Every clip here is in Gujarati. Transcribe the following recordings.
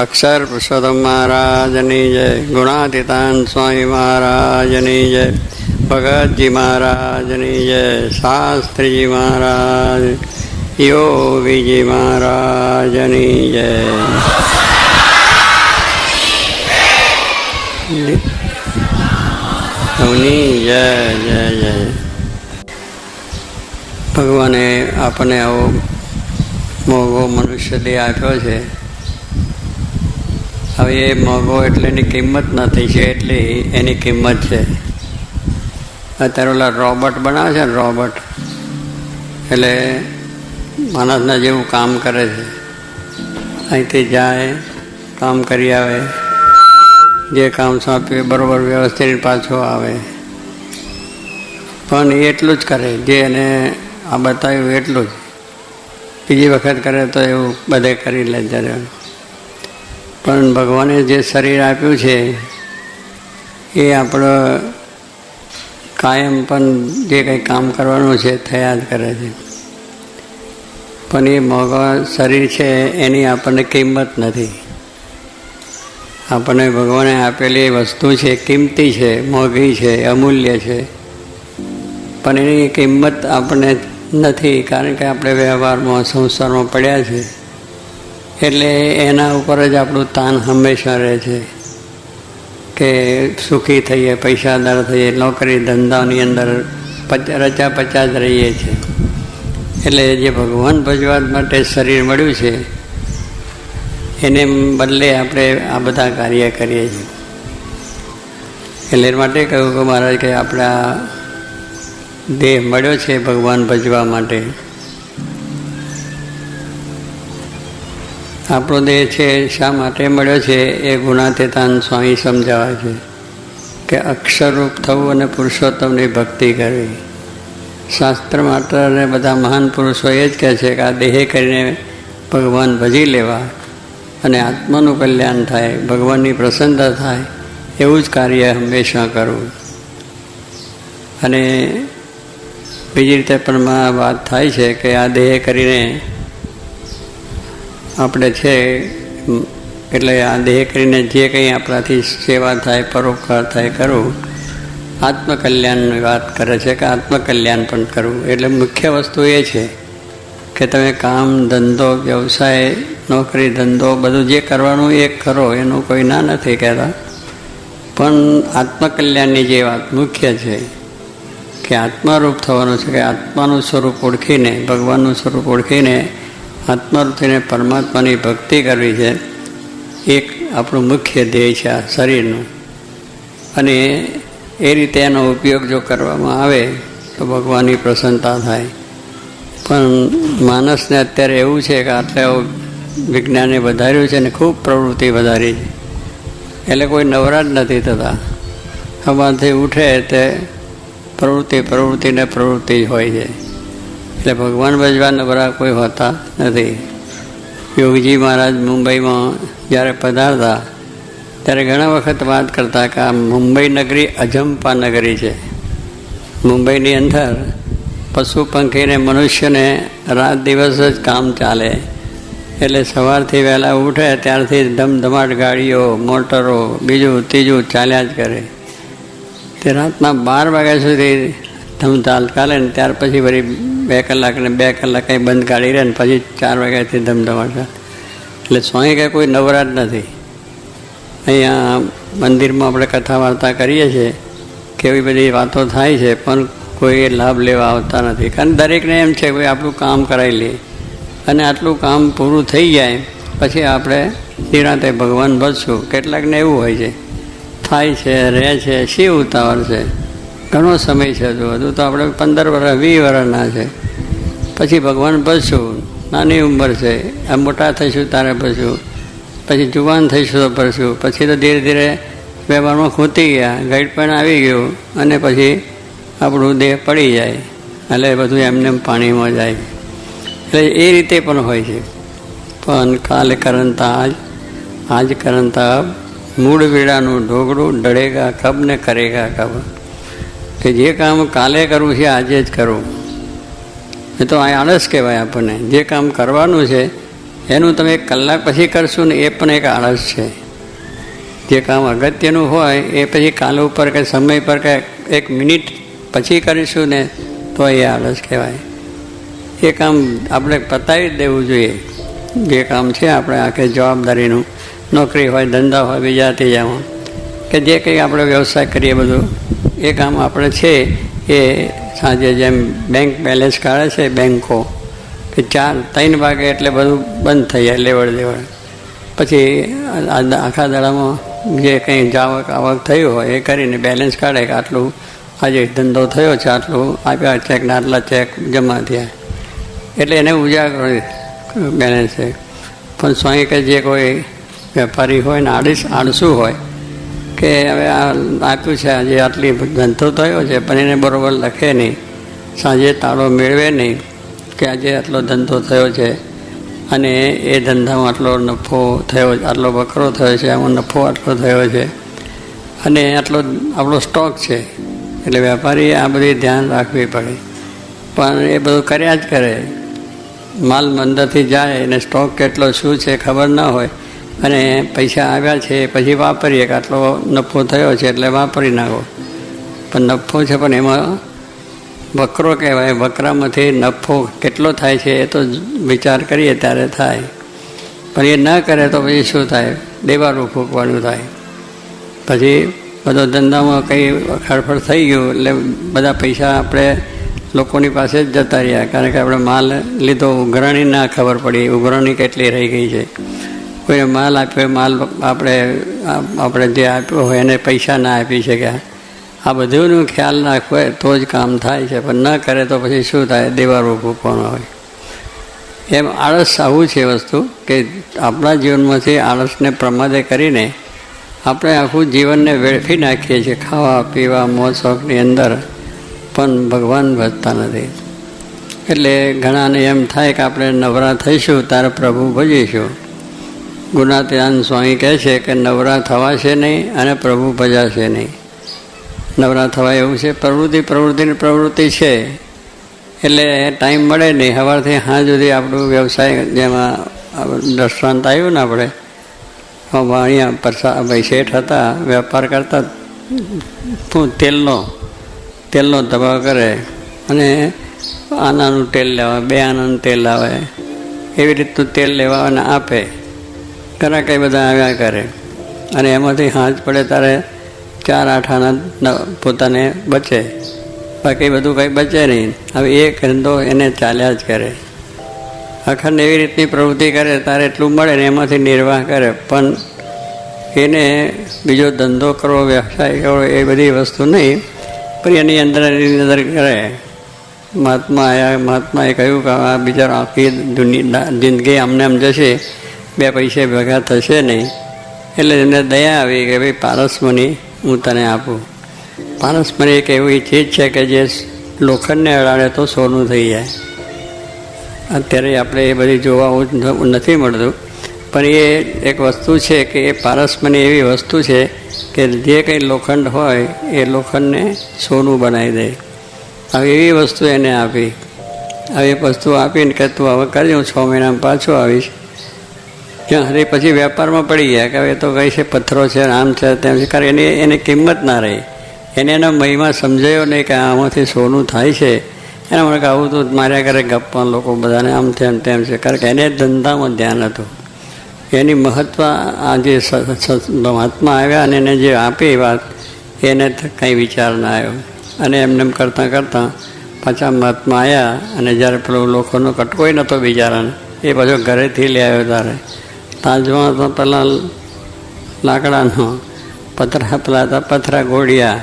અક્ષર પુરુષોત્તમ મહારાજની જય ગુણાતીતાન સ્વામી મહારાજની જય ભગતજી મહારાજની જય શાસ્ત્રીજી મહારાજ યોગીજી મહારાજની જય સૌની જય જય જય ભગવાને આપણને આવો મોઘો મનુષ્ય દે આપ્યો છે હવે એ મોંઘો એટલે એની કિંમત નથી છે, એટલી એની કિંમત છે. અત્યારે ઓલા રોબોટ બનાવે છે ને રોબોટ, એટલે માણસના જેવું કામ કરે છે. અહીંથી જાય, કામ કરી આવે. જે કામ સોંપ્યું બરાબર વ્યવસ્થિત પાછો આવે. પણ એટલું જ કરે, જે એને આ બતાવ્યું એટલું જ. બીજી વખત કરે તો એવું બધે કરી લે જ્યારે પણ ભગવાને જે શરીર આપ્યું છે, એ આપણો કાયમ પણ જે કંઈ કામ કરવાનું છે, થયા જ કરે છે. પણ એ મોંઘા શરીર છે, એની આપણને કિંમત નથી. આપણને ભગવાને આપેલી વસ્તુ છે, કિંમતી છે, મોંઘી છે, અમૂલ્ય છે. પણ એની કિંમત આપણને નથી, કારણ કે આપણે વ્યવહારમાં, સંસારમાં પડ્યા છે. એટલે એના ઉપર જ આપણું તાન હંમેશા રહે છે કે સુખી થઈએ, પૈસાદાર થઈએ, નોકરી ધંધાની અંદર રચા પચા જ રહીએ છીએ. એટલે જે ભગવાન ભજવા માટે શરીર મળ્યું છે, એને બદલે આપણે આ બધા કાર્ય કરીએ છીએ. એટલે માટે કહ્યું કે મહારાજ કે આપણા દેહ મળ્યો છે ભગવાન ભજવા માટે. આપણો દેહ છે, શા માટે મળ્યો છે એ ગુણાતીતાન સ્વામી સમજાવે છે કે અક્ષરરૂપ થવું અને પુરુષોત્તમની ભક્તિ કરવી. શાસ્ત્ર માત્ર અને બધા મહાન પુરુષો એ જ કહે છે કે આ દેહે કરીને ભગવાન ભજી લેવા અને આત્માનું કલ્યાણ થાય, ભગવાનની પ્રસન્નતા થાય, એવું જ કાર્ય હંમેશા કરવું. અને બીજી રીતે પણ વાત થાય છે કે આ દેહ કરીને આપણે છે, એટલે આ દેહ કરીને જે કંઈ આપણાથી સેવા થાય, પરોપકાર થાય કરવું આત્મકલ્યાણની વાત કરે છે કે આત્મકલ્યાણ પણ કરવું એટલે મુખ્ય વસ્તુ એ છે કે તમે કામ, ધંધો, વ્યવસાય, નોકરી, ધંધો, બધું જે કરવાનું એ કરો, એનું કોઈ ના નથી કહેતા. પણ આત્મકલ્યાણની જે વાત મુખ્ય છે કે આત્મારૂપ થવાનું છે, કે આત્માનું સ્વરૂપ ઓળખીને, ભગવાનનું સ્વરૂપ ઓળખીને આત્મારૂપ પરમાત્માની ભક્તિ કરવી છે, એક આપણું મુખ્ય ધ્યેય છે આ શરીરનું. અને એ રીતે એનો ઉપયોગ જો કરવામાં આવે, તો ભગવાનની પ્રસન્નતા થાય. પણ માણસને અત્યારે એવું છે કે આટલે વિજ્ઞાને વધાર્યું છે ને ખૂબ પ્રવૃત્તિ વધારી છે. એટલે કોઈ નવરા જ નથી થતા. સવારથી ઉઠે તે પ્રવૃત્તિ પ્રવૃત્તિને પ્રવૃત્તિ હોય છે. એટલે ભગવાન ભજવા નબળા કોઈ હોતા નથી. યોગીજી મહારાજ મુંબઈમાં જ્યારે પધારતા, ત્યારે ઘણા વખત વાત કરતા કે આ મુંબઈ નગરી અજંપા નગરી છે. મુંબઈની અંદર પશુ પંખીને મનુષ્યને રાત દિવસ જ કામ ચાલે. એટલે સવારથી વહેલા ઉઠે, ત્યારથી ધમધમાટ ગાડીઓ, મોટરો, બીજું ત્રીજું ચાલ્યા જ કરે. તે રાતના બાર વાગ્યા સુધી ધમધાલ ચાલે ને ત્યાર પછી વળી બે કલાક ને બે કલાક કંઈ બંધ કાઢી રહે ને પછી ચાર વાગ્યાથી ધમધમાટ. એટલે સ્વામી કંઈ કોઈ નવરાત નથી. અહીંયા મંદિરમાં આપણે કથા વાર્તા કરીએ છીએ કે એવી બધી વાતો થાય છે, પણ કોઈ લાભ લેવા આવતા નથી. કારણ દરેકને એમ છે કે આપણું કામ કરાવી લઈએ. અને આટલું કામ પૂરું થઈ જાય, પછી આપણે નિરાંતે ભગવાન ભજશું. કેટલાકને એવું હોય છે, થાય છે, રહે છે શી ઉતાવળ છે. ઘણો સમય છે હજુ. હજુ તો આપણે પંદર વર્ષ વીસ વર્ષના છે. પછી ભગવાન ભજશું નાની ઉંમર છે. આ મોટા થઈશું, તારે ભજશું પછી જુવાન થઈશું, તો ભરશું પછી તો ધીરે ધીરે વ્યવહારમાં ખૂતી ગયા. ગાઈડ પણ આવી ગયું અને પછી આપણું દેહ પડી જાય. એટલે બધું એમને એમ પાણીમાં જાય. એટલે એ રીતે પણ હોય છે. પણ કાલે કરંતા આજ આજ કરંતા મૂળ વેળાનું ઢોગડું ડળેગા કબ ને કરેગા કબ. કે જે કામ કાલે કરવું છે, આજે જ કરવું એ તો આ આળસ કહેવાય આપણને. જે કામ કરવાનું છે, એનું તમે એક કલાક પછી કરશો ને એ પણ એક આળસ છે. જે કામ અગત્યનું હોય, એ પછી કાલ ઉપર કે સમય પર કે એક મિનિટ પછી કરીશું ને, તો એ આળસ કહેવાય. એ કામ આપણે પતાવી દેવું જોઈએ. જે કામ છે આપણે આખે જવાબદારીનું. નોકરી હોય, ધંધા હોય, બીજા ત્રીજામાં. કે જે કંઈ આપણે વ્યવસાય કરીએ બધું, એ કામ આપણે છે, એ સાંજે જેમ બેંક બેલેન્સ કાઢે છે બેંકો, કે ચાર, ત્રણ વાગે એટલે બધું બંધ થઈ જાય, લેવડ દેવડ. પછી આખા દાડામાં જે કંઈ જાવક આવક થયું હોય એ કરીને બેલેન્સ કાઢે કે આટલું આજે ધંધો થયો છે, આટલું આપ્યા ચેક ને આટલા ચેક જમા થયા. એટલે એને ઉજાગર બેલેન્સ છે. પણ સ્વાઈ કે જે કોઈ વેપારી હોય ને આડીસ આળસુ હોય કે હવે આ આપ્યું છે, આજે આટલી ધંધો થયો છે, પણ એને બરાબર લખે નહીં. સાંજે તાળો મેળવે નહીં કે આજે આટલો ધંધો થયો છે. અને એ ધંધામાં આટલો નફો થયો, આટલો બકરો થયો છે, આમાં નફો આટલો થયો છે. અને આટલો આપણો સ્ટોક છે. એટલે વેપારીએ આ બધી ધ્યાન રાખવી પડે. પણ એ બધું કર્યા જ કરે. માલ મંદરથી જાય અને સ્ટોક કેટલો શું છે ખબર ના હોય. અને પૈસા આવ્યા છે, પછી વાપરીએ કે આટલો નફો થયો છે એટલે વાપરી નાખો. પણ નફો છે, પણ એમાં બકરો કહેવાય. બકરામાંથી નફો કેટલો થાય છે એ તો વિચાર કરીએ ત્યારે થાય. પણ એ ન કરે તો પછી શું થાય? દેવાળું ફૂંકવાનું થાય. પછી બધો ધંધામાં કંઈ ખડફડ થઈ ગયું એટલે બધા પૈસા આપણે લોકોની પાસે જ જતા રહ્યા. કારણ કે આપણે માલ લીધો, ઉઘરાણી ના ખબર પડી. ઉઘરાણી કેટલી રહી ગઈ છે. કોઈને માલ આપ્યો, માલ આપણે આપણે જે આપ્યો હોય એને પૈસા ના આપી શક્યા. આ બધુંનો ખ્યાલ રાખવો હોય તો જ કામ થાય છે. પણ ન કરે તો પછી શું થાય? દેવારો ભૂકવાનો હોય. એમ આળસ આવું છે વસ્તુ કે આપણા જીવનમાંથી આળસને પ્રમાદે કરીને આપણે આખું જીવનને વેડફી નાખીએ છીએ ખાવા, પીવા, મોજ શોખની અંદર. પણ ભગવાન ભજતા નથી. એટલે ઘણાને એમ થાય કે આપણે નવરા થઈશું ત્યારે પ્રભુ ભજીશું. ગુણાત્યાન સ્વામી કહે છે કે નવરા થવાશે નહીં અને પ્રભુ ભજાશે નહીં. નવરા થવા એવું છે, પ્રવૃત્તિ પ્રવૃત્તિની પ્રવૃત્તિ છે. એટલે ટાઈમ મળે નહીં. સવારથી સાંજ સુધી આપણું વ્યવસાય જેમાં દ્રષ્ટાંત આવ્યું ને આપણે અહીંયા પરસા ભાઈ શેઠ હતા, વેપાર કરતા તેલનો તેલનો દબાવ કરે અને આનાનું તેલ લેવા, બે આનાનું તેલ લાવે, એવી રીતનું તેલ લેવા અને આપે. ઘણા કંઈ બધા આવ્યા કરે. અને એમાંથી હાથ પડે ત્યારે ચાર આઠ આના પોતાને બચે. બાકી બધું કંઈ બચે નહીં. હવે એ ધંધો એને ચાલ્યા જ કરે. અખંડ એવી રીતની પ્રવૃત્તિ કરે, તારે એટલું મળે ને એમાંથી નિર્વાહ કરે. પણ એને બીજો ધંધો કરવો, વ્યવસાય કરવો એ બધી વસ્તુ નહીં. પણ એની અંદર એની અંદર કરે. મહાત્મા આવ્યા મહાત્માએ કહ્યું કે આ બિચારો આખી દુનિયા જિંદગી આમને આમ જશે. બે પૈસે ભેગા થશે નહીં. એટલે એને દયા આવી કે ભાઈ પારસમણી હું તને આપું. પારસમણી એક એવી ચીજ છે કે જે લોખંડને અડાડે તો સોનું થઈ જાય. અત્યારે આપણે એ બધી જોવા નથી મળતું. પણ એ એક વસ્તુ છે કે એ પારસમની એવી વસ્તુ છે કે જે કંઈ લોખંડ હોય, એ લોખંડને સોનું બનાવી દે. હવે એવી વસ્તુ એને આપી. હવે વસ્તુ આપીને કે તું હવે કરજો છ મહિનામાં પાછો આવીશ. ત્યાં સુધી? પછી વેપારમાં પડી ગયા કે હવે તો કઈ છે, પથ્થરો છે, આમ છે, તેમ છે. કારણ એની એની કિંમત ના રહી. એને એનો મહિમા સમજાયો નહીં કે આમાંથી સોનું થાય છે. એના માટે આવું તો માર્યા કરે ગપ્પા લોકો બધાને આમ તેમ તેમ છે. કારણ કે એને ધંધામાં ધ્યાન હતું. એની મહત્ત્વ આ જે મહાત્મા આવ્યા અને એને જે આપી વાત, એને કંઈ વિચાર ના આવ્યો. અને એમને એમ કરતાં કરતાં પાછા મહાત્મા આવ્યા અને જ્યારે પેલો લોકોનો કટકોય નહોતો બિચારાને, એ પાછો ઘરેથી લઈ આવ્યો તારે. તાજમાં તો પહેલાં લાકડાનો પથરા પેલા હતા, પથરા ગોળિયા.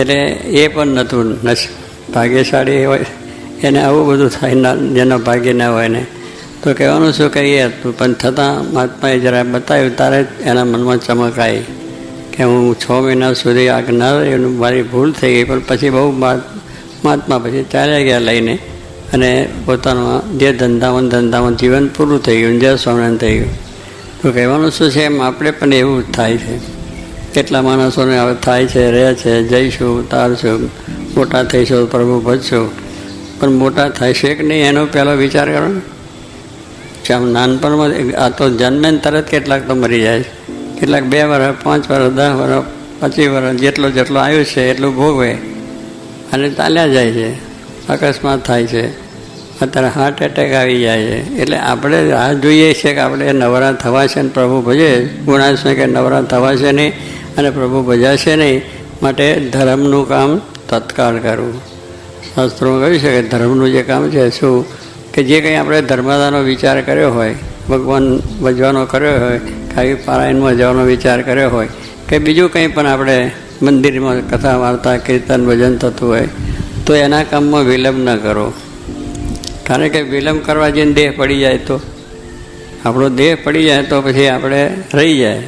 એટલે એ પણ નહોતું નશ ભાગ્યશાળી હોય, એને આવું બધું થાય જેનો ભાગ્ય ના હોય ને તો કહેવાનું શું કહીએ હતું પણ છતાં મહાત્માએ જરા બતાવ્યું, તારે એના મનમાં ચમક આવી કે હું છ મહિના સુધી આગ ન એનું મારી ભૂલ થઈ ગઈ, પણ પછી બહુ મહાત્મા પછી ચાલ્યા ગયા લઈને અને પોતાનું જે ધંધામાં ધંધામાં જીવન પૂરું થઈ ગયું, જય સ્વામિનારાયણ થઈ ગયું. તો કહેવાનું શું છે એમ, આપણે પણ એવું જ થાય છે. કેટલા માણસોને હવે થાય છે, રહે છે, જઈશું, ઉતારશું, મોટા થઈશું, પ્રભુ ભજશું. પણ મોટા થશે કે નહીં, એનો પહેલો વિચાર કરો આમ નાનપણમાં આ તો જન્મે તરત કેટલાક તો મરી જાય છે. કેટલાક બે વર્ષ પાંચ વર્ષ દસ વર્ષ પચીસ વર્ષ જેટલો જેટલો આવ્યો છે, એટલું ભોગવે. અને ચાલ્યા જાય છે. અકસ્માત થાય છે. અત્યારે હાર્ટ એટેક આવી જાય છે. એટલે આપણે રાહ જોઈએ છીએ કે આપણે નવરા થવા છે ને પ્રભુ ભજે. ગુણાશે કે નવરા થવા છે નહીં અને પ્રભુ ભજાશે નહીં માટે ધર્મનું કામ તત્કાળ કરવું. શાસ્ત્રો કહ્યું છે કે ધર્મનું જે કામ છે શું? કે જે કંઈ આપણે ધર્મદાનો વિચાર કર્યો હોય, ભગવાન ભજવાનો કર્યો હોય કાવી પારાયણમાં જવાનો વિચાર કર્યો હોય, કે બીજું કંઈ પણ આપણે મંદિરમાં કથા વાર્તા, કીર્તન, ભજન થતું હોય, તો એના કામમાં વિલંબ ન કરો. કારણ કે વિલંબ કરવા જઈને દેહ પડી જાય તો? આપણો દેહ પડી જાય તો પછી આપણે રહી જાય.